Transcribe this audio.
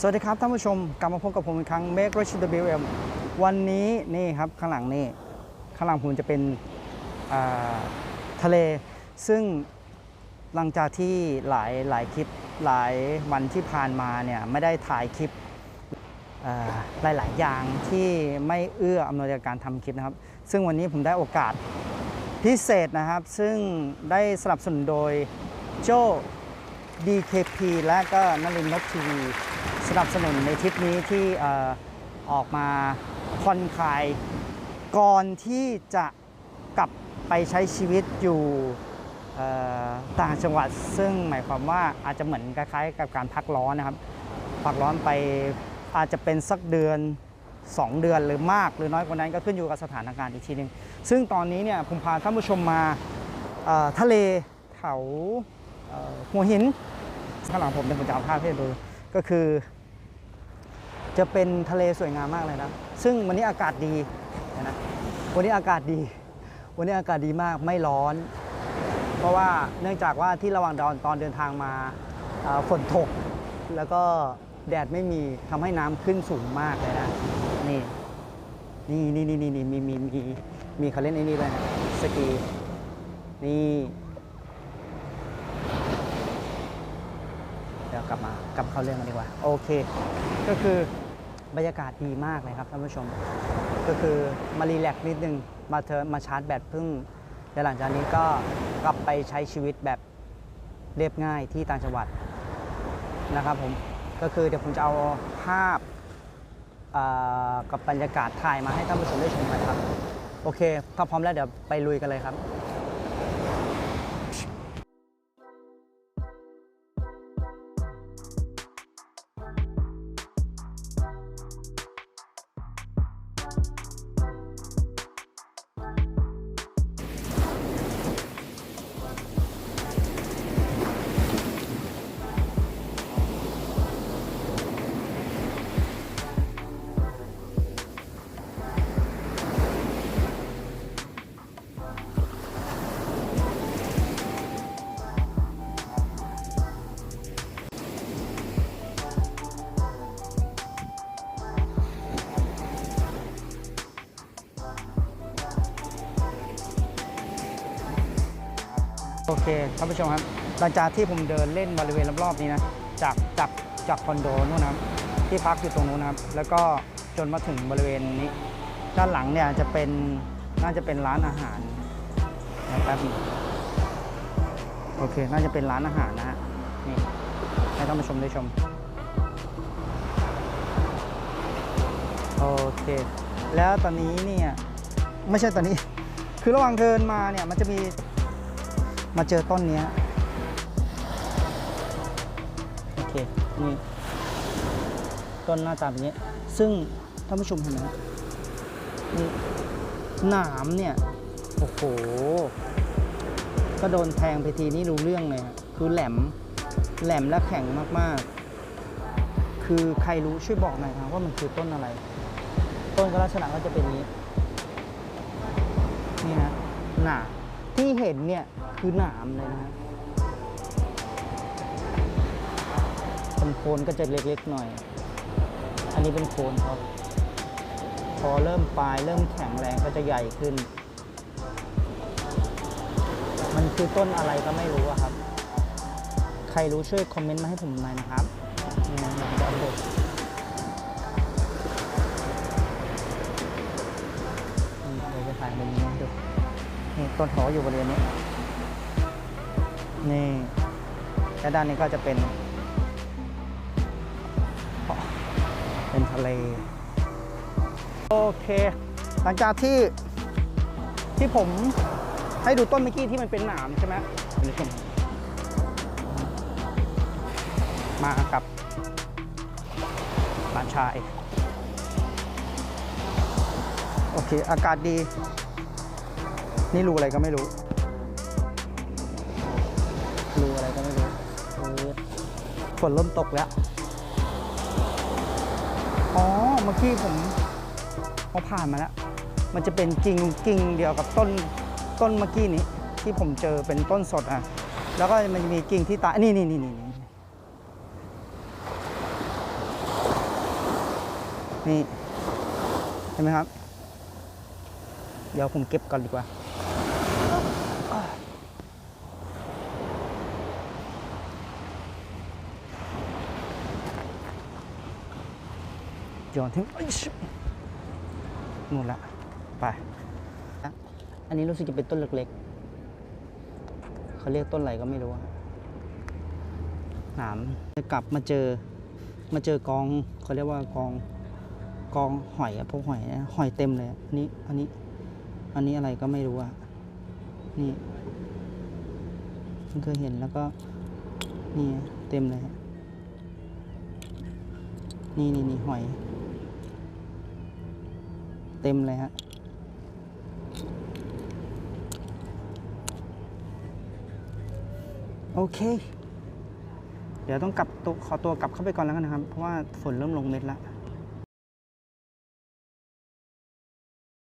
สวัสดีครับท่านผู้ชมกลับมาพบกับผมอีกครั้ง Make Rich WM วันนี้นี่ครับข้างหลังนี่ข้างหลังผมจะเป็นทะเล ซึ่งหลังจากที่หลายหลายคลิปหลายวันที่ผ่านมาเนี่ยไม่ได้ถ่ายคลิปหลายหลายอย่างที่ไม่เอื้ออำนวยการทำคลิปนะครับ ซึ่งวันนี้ผมได้โอกาสพิเศษนะครับ ซึ่งได้สนับสนุนโดยโจ DKP และก็นลินทร์ทีวี สนับสนุนในทริปนี้ที่ออกมาผ่อนคลายก่อนที่จะกลับไปใช้ชีวิตอยู่ต่างจังหวัด ซึ่งหมายความว่าอาจจะเหมือนคล้ายๆ กับการพักร้อนนะครับพักร้อนไปอาจจะเป็นสักเดือน 2 เดือนหรือมากหรือน้อยกว่านั้นก็ขึ้นอยู่กับสถานการณ์อีกทีหนึง ซึ่งตอนนี้เนี่ยผมพาท่านผู้ชมมาทะเลแถวเอ่อหัวหินข้างหลังผมเนี่ยผมจะเอาภาพให้ดูก็คือ จะเป็นทะเลสวยงามมากเลยนะ ซึ่งวันนี้อากาศดีนะวันนี้อากาศดี วันนี้อากาศดีมากไม่ร้อน เพราะว่าเนื่องจากว่าที่ระหว่างตอนตอนเดินทางมาฝนตก แล้วก็แดดไม่มีทำให้น้ำขึ้นสูงมากเลยนะนี่นี่นี่นี่นี่นี่มีมีมีมีเขาเล่นไอ้นี่เลยนะสกีนี่เดี๋ยวกลับมากลับเข้าเรื่องกันดีกว่า โอเค ก็คือ บรรยากาศดีมากเลยครับท่านผู้ชม ก็คือมารีแลกซ์นิดนึงมาเธอมาชาร์จแบตเพิ่งแล้วหลังจากนี้ก็กลับไปใช้ชีวิตแบบเรียบง่ายที่ต่างจังหวัดนะครับผมก็คือเดี๋ยวผมจะเอาภาพกับบรรยากาศถ่ายมาให้ท่านผู้ชมได้ชมกันครับ โอเค ถ้าพร้อมแล้วเดี๋ยวไปลุยกันเลยครับ โอเคท่านผู้ชมครับหลังจากที่ผมเดินเล่นบริเวณรอบๆนี้นะจากจากจากคอนโดนู่นนะครับที่พักอยู่ตรงนู้นนะครับ แล้วก็จนมาถึงบริเวณนี้ ด้านหลังเนี่ยจะเป็นน่าจะเป็นร้านอาหารเดี๋ยวแป๊บโอเค น่าจะเป็นร้านอาหารนะฮะนี่ให้ท่านผู้ชมได้ชมโอเค แล้วตอนนี้เนี่ยไม่ใช่ตอนนี้ คือระหว่างเดินมาเนี่ยมันจะมี มาเจอต้นนี้โอเคนี่ต้นหน้าตาแบบนี้ ซึ่งท่านผู้ชมเห็นไหมนี่หนามเนี่ย โอ้โห ก็โดนแทงไปทีนี้รู้เรื่องเลยคือแหลม แหลมและแข็งมากๆ คือใครรู้ช่วยบอกหน่อยครับว่ามันคือต้นอะไร ต้นก็ลักษณะก็จะเป็นนี้ นี่นะหนา ที่เห็นเนี่ยคือหนามเลยนะฮะเป็นโคนก็จะเล็กๆหน่อย อันนี้เป็นโคนครับ พอเริ่มปลายเริ่มแข็งแรงก็จะใหญ่ขึ้น มันคือต้นอะไรก็ไม่รู้อะครับ ใครรู้ช่วยคอมเมนต์มาให้ผมหน่อยนะครับนี่นะเดี๋ย ต้นหออยู่บริเวณนี้ นี่และด้านนี้ก็จะเป็น เป็นทะเล โอเค หลังจากที่ที่ผมให้ดูต้นเมื่อกี้ที่มันเป็นหนามใช่ไหมคุณผู้ชมมากับหลานชาย โอเค อากาศดี นี่รูอะไรก็ไม่รู้รูอะไรก็ไม่รู้ฝนเริ่มตกแล้ว อ๋อ เมื่อกี้ผมพอผ่านมาแล้ว มันจะเป็นกิ่งกิ่งเดียวกับต้นต้นเมื่อกี้นี้ ที่ผมเจอเป็นต้นสดอะ แล้วก็มันจะมีกิ่งที่ตายนี่นี่นี่นี่นี่นี่เห็นไหมครับ เดี๋ยวผมเก็บก่อนดีกว่า โยนทิ้งนู่นละ ไป อันนี้รู้สึกจะเป็นต้นเล็กๆ เขาเรียกต้นอะไรก็ไม่รู้หนามจะกลับมาเจอ มาเจอกองเขาเรียกว่ากองกองหอยอะพวกหอยนะหอยเต็มเลยอันนี้อันนี้ อันนี้อะไรก็ไม่รู้อะนี่เพิ่งเคยเห็นแล้วก็ นี่เต็มเลยนี่นี่นี่หอย เต็มเลยฮะโอเค เดี๋ยวต้องกลับตัวขอตัวกลับเข้าไปก่อนแล้วกันนะครับ เพราะว่าฝนเริ่มลงเม็ดแล้ว